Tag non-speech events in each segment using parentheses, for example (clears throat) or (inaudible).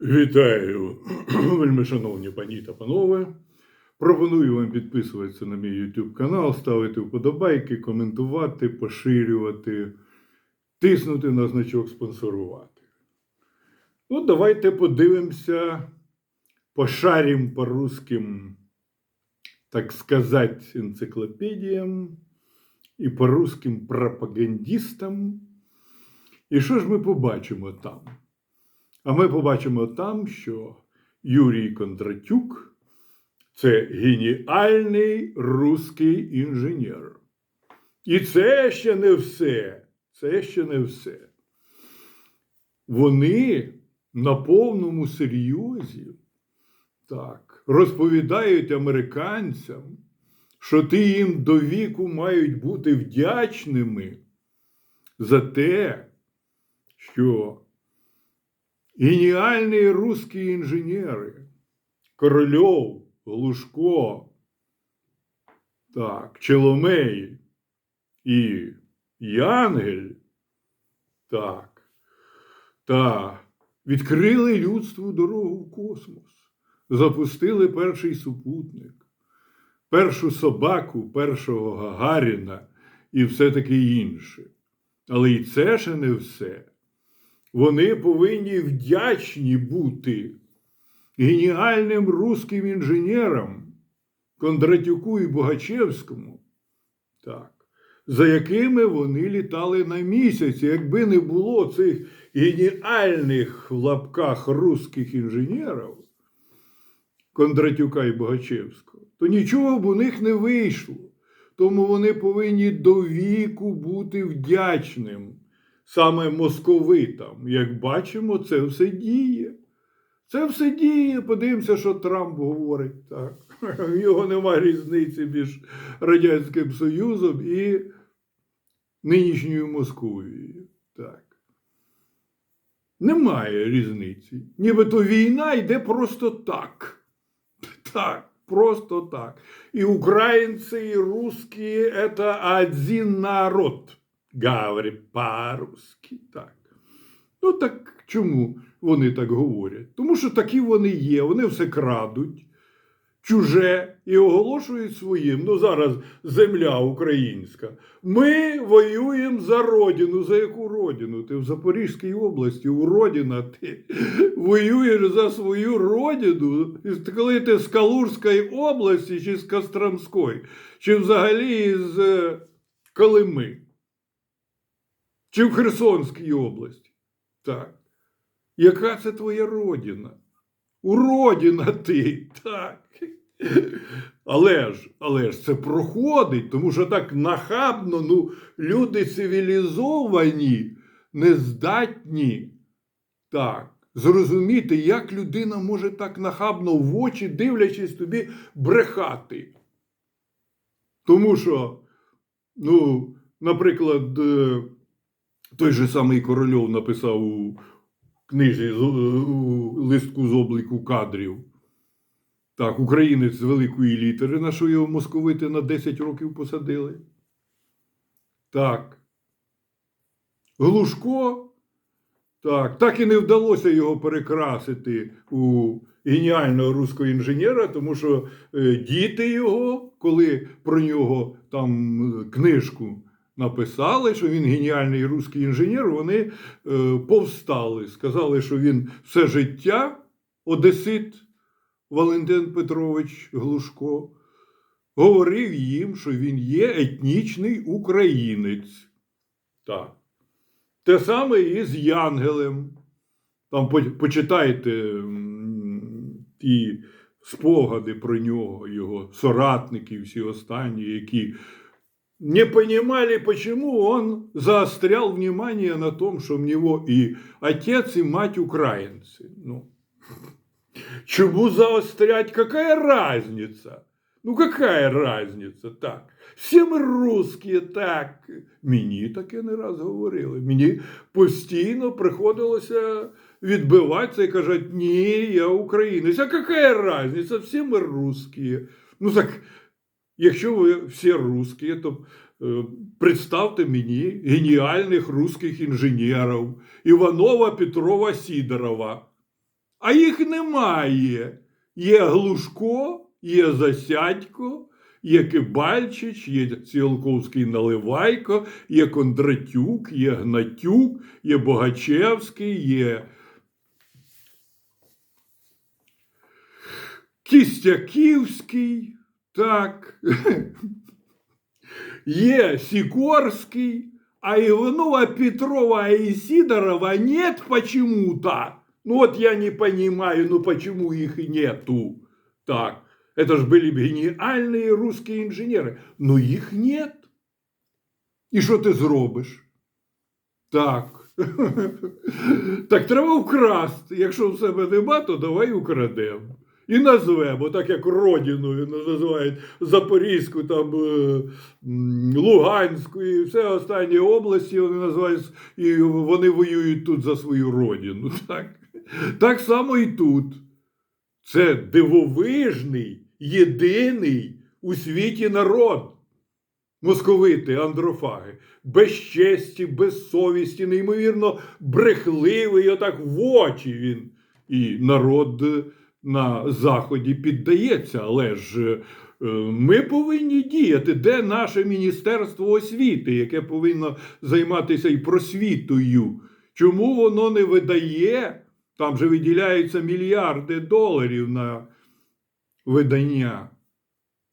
Вітаю, (clears throat) вельми шановні пані та панове. Пропоную вам підписуватися на мій YouTube канал, ставити вподобайки, коментувати, поширювати, тиснути на значок спонсорувати. Ну, давайте подивимося, пошарим по русским, так сказать, енциклопедіям і по русским пропагандистам. І що ж ми побачимо там? А ми побачимо там, що Юрій Кондратюк це геніальний русський інженер. І це ще не все. Це ще не все. Вони на повному серйозі так, розповідають американцям, що ти їм до віку мають бути вдячними за те, що геніальні русські інженери. Корольов, Глушко, так, Челомей і Янгель, так, та відкрили людству дорогу в космос, запустили перший супутник, першу собаку, першого Гагаріна і все таке інше. Але і це ще не все. Вони повинні вдячні бути геніальним русським інженерам Кондратюку і Богачевському, так, за якими вони літали на місяці. Якби не було цих геніальних в лапках русських інженерів Кондратюка і Богачевського, то нічого б у них не вийшло. Тому вони повинні до віку бути вдячним саме московитам. Як бачимо, це все діє. Це все діє. Подивимося, що Трамп говорить. Так. (laughs) В нього немає різниці між Радянським Союзом і нинішньою Московією. Так. Немає різниці. Нібито війна йде просто так. Так, просто так. І українці, і русські – це один народ говорить по-русски. Так. Ну так чому вони так говорять? Тому що такі вони є, вони все крадуть, чуже і оголошують своїм. Ну зараз земля українська. Ми воюємо за родину. За яку родину? Ти в Запорізькій області, у родина, ти воюєш за свою родину, коли ти з Калужської області чи з Костромської, чи взагалі з е, Колими. Чи в Херсонській області? Так. Яка це твоя родина? Уродина ти, так. Але ж, але ж це проходить, тому що так нахабно, ну, люди цивілізовані, нездатні так, зрозуміти, як людина може так нахабно в очі, дивлячись тобі, брехати. Тому що, ну, наприклад, е, той же самий Корольов написав у книжі у листку з обліку кадрів. Так, українець з великої літери, на що його московити на 10 років посадили. Так. Глушко. Так, так і не вдалося його перекрасити у геніального руського інженера, тому що е, діти його, коли про нього там е, книжку написали, що він геніальний русський інженер, вони е, повстали, сказали, що він все життя одесит Валентин Петрович Глушко говорив їм, що він є етнічний українець. Так. Те саме і з Янгелем. Там почитайте ті спогади про нього, його соратники, всі останні, які не понимали, почему он заострял внимание на том, что у него и отец, и мать украинцы. Ну, чему заострять? Какая разница? Ну, какая разница? Так. Всі ми русські, так. Мені таке не раз говорили. Мені постійно приходилося відбиватися і казати, ні, я українець. А яка разниця? Всі ми русські. Ну так, якщо ви всі русські, то е, представте мені геніальних русських інженерів Іванова, Петрова, Сідорова. А їх немає. Є Глушко, є Засядько, є Кибальчич, є Ціолковський Наливайко, є Кондратюк, є Гнатюк, є Богачевський, є Кістяківський, так, є Сікорський, а Иванова, Петрова и Сидорова нет почему-то. Ну вот я не понимаю, ну почему их и нету. Так, это же были бы гениальные русские инженеры, но их нет. І що ти зробиш? Так. (laughs) так треба вкрасти. Якщо в себе нема, то давай украдемо. І назвемо, так як родиною називають Запорізьку, там, е, Луганську і все останні області вони називають, і вони воюють тут за свою родину. (laughs) Так, так само і тут. Це дивовижний, єдиний у світі народ. Московити, андрофаги, без честі, без совісті, неймовірно брехливий, отак в очі він. І народ на Заході піддається, але ж е, ми повинні діяти. Де наше Міністерство освіти, яке повинно займатися і просвітою? Чому воно не видає? Там же виділяються мільярди доларів на видання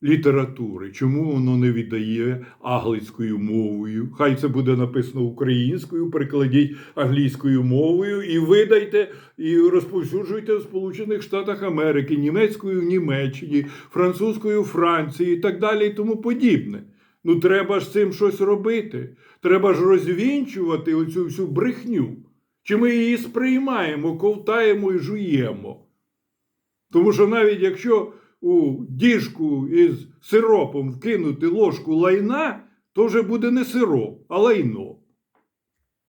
літератури. Чому воно не віддає англійською мовою? Хай це буде написано українською, перекладіть англійською мовою і видайте, і розповсюджуйте в Сполучених Штатах Америки, німецькою в Німеччині, французькою в Франції і так далі, і тому подібне. Ну, треба ж цим щось робити. Треба ж розвінчувати оцю всю брехню. Чи ми її сприймаємо, ковтаємо і жуємо? Тому що навіть якщо у діжку із сиропом вкинути ложку лайна, то вже буде не сироп, а лайно.